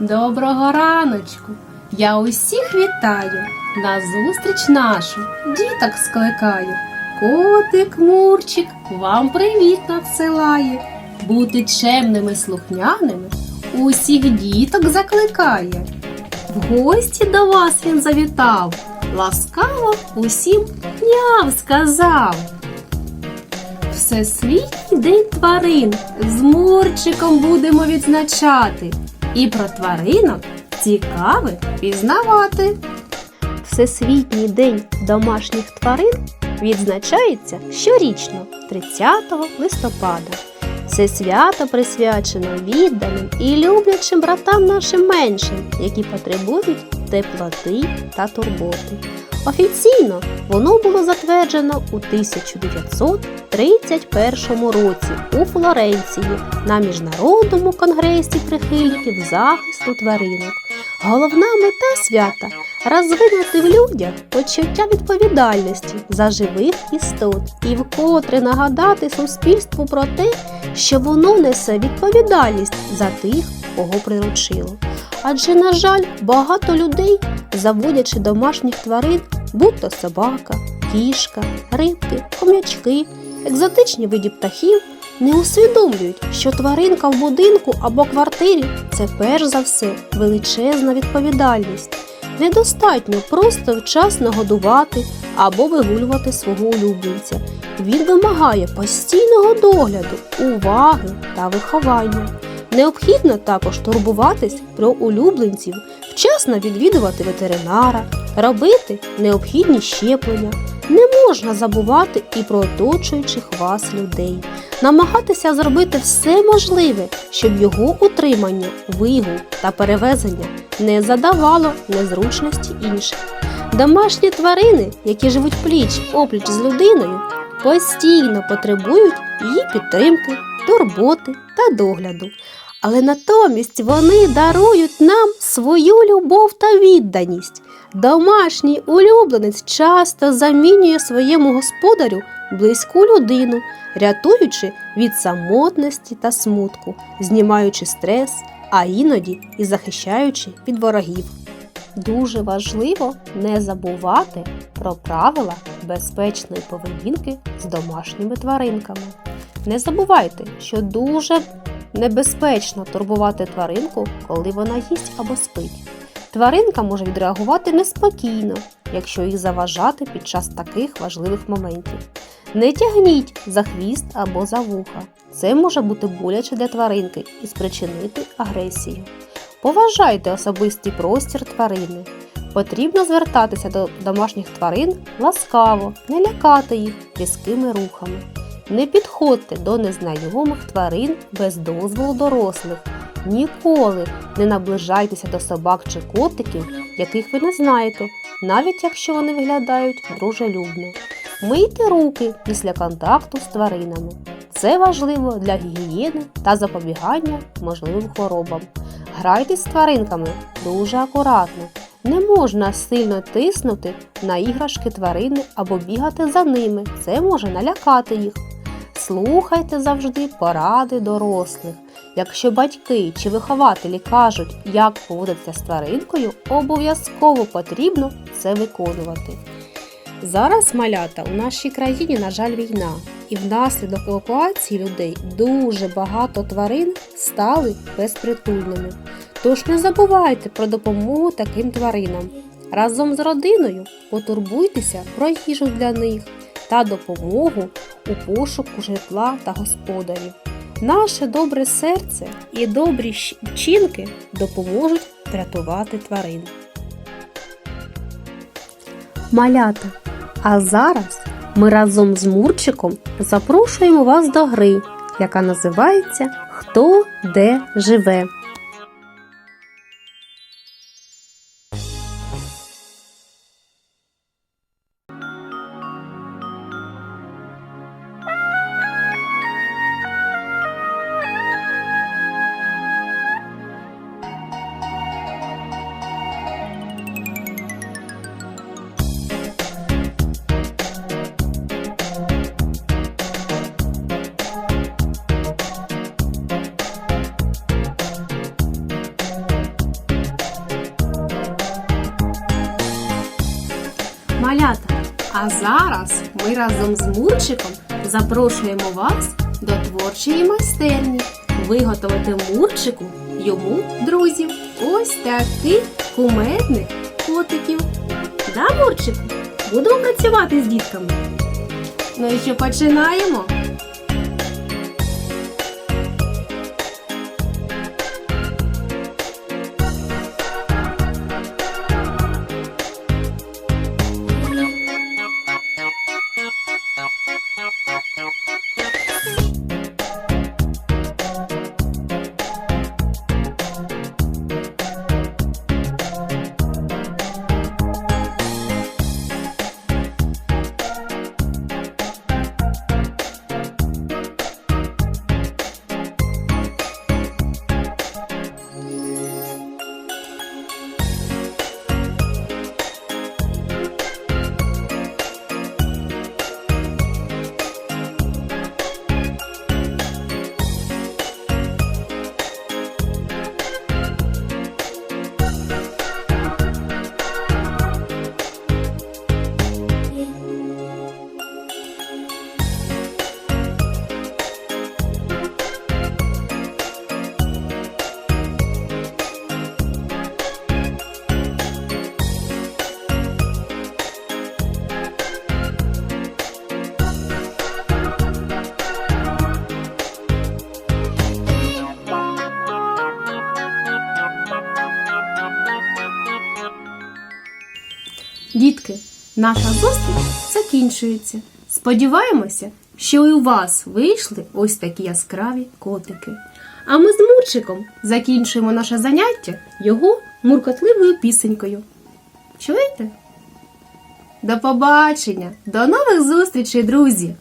Доброго раночку! Я усіх вітаю, на зустріч нашу діток скликаю. Котик Мурчик вам привіт надсилає. Бути чемними слухняними усіх діток закликає. В гості до вас він завітав, ласкаво усім няв сказав. Всесвітній день тварин з Мурчиком будемо відзначати і про тваринок цікаве пізнавати. Всесвітній день домашніх тварин відзначається щорічно 30 листопада. Це свято присвячено відданим і люблячим братам нашим меншим, які потребують теплоти та турботи. Офіційно воно було затверджено у 1931 році у Флоренції на Міжнародному конгресі прихильників захисту тваринок. Головна мета свята розвинути в людях почуття відповідальності за живих істот і вкотре нагадати суспільству про те, що воно несе відповідальність за тих, кого приручило. Адже, на жаль, багато людей, заводячи домашніх тварин, будь то собака, кішка, рибки, хомячки, екзотичні види птахів, не усвідомлюють, що тваринка в будинку або квартирі це перш за все величезна відповідальність. Недостатньо просто вчасно годувати або вигулювати свого улюбленця. Він вимагає постійного догляду, уваги та виховання. Необхідно також турбуватись про улюбленців, вчасно відвідувати ветеринара, робити необхідні щеплення. Не можна забувати і про оточуючих вас людей, намагатися зробити все можливе, щоб його утримання, вигул та перевезення не задавало незручності інших. Домашні тварини, які живуть пліч опліч з людиною, постійно потребують її підтримки, турботи та догляду. Але натомість вони дарують нам свою любов та відданість. Домашній улюбленець часто замінює своєму господарю близьку людину, рятуючи від самотності та смутку, знімаючи стрес, а іноді і захищаючи від ворогів. Дуже важливо не забувати про правила безпечної поведінки з домашніми тваринками. Не забувайте, що дуже небезпечно турбувати тваринку, коли вона їсть або спить. Тваринка може відреагувати неспокійно, якщо їх заважати під час таких важливих моментів. Не тягніть за хвіст або за вуха. Це може бути боляче для тваринки і спричинити агресію. Поважайте особистий простір тварини. Потрібно звертатися до домашніх тварин ласкаво, не лякати їх різкими рухами. Не підходьте до незнайомих тварин без дозволу дорослих. Ніколи не наближайтеся до собак чи котиків, яких ви не знаєте, навіть якщо вони виглядають дружелюбно. Мийте руки після контакту з тваринами. Це важливо для гігієни та запобігання можливим хворобам. Грайтесь з тваринками дуже акуратно. Не можна сильно тиснути на іграшки тварини або бігати за ними. Це може налякати їх. Слухайте завжди поради дорослих. Якщо батьки чи вихователі кажуть, як поводитися з тваринкою, обов'язково потрібно це виконувати. Зараз малята у нашій країні, на жаль, війна, і внаслідок евакуації людей дуже багато тварин стали безпритульними. Тож не забувайте про допомогу таким тваринам. Разом з родиною потурбуйтеся про їжу для них та допомогу у пошуку житла та господарів. Наше добре серце і добрі вчинки допоможуть врятувати тварин. Малята. А зараз ми разом з Мурчиком запрошуємо вас до гри, яка називається Хто де живе. А зараз ми разом з Мурчиком запрошуємо вас до творчої майстерні виготовити Мурчику йому друзів. Ось таких кумедних котиків. Да, Мурчику? Будемо працювати з дітками. Ну і що починаємо? Дітки, наша зустріч закінчується. Сподіваємося, що і у вас вийшли ось такі яскраві котики. А ми з Мурчиком закінчуємо наше заняття його муркотливою пісенькою. Чуєте? До побачення, до нових зустрічей, друзі!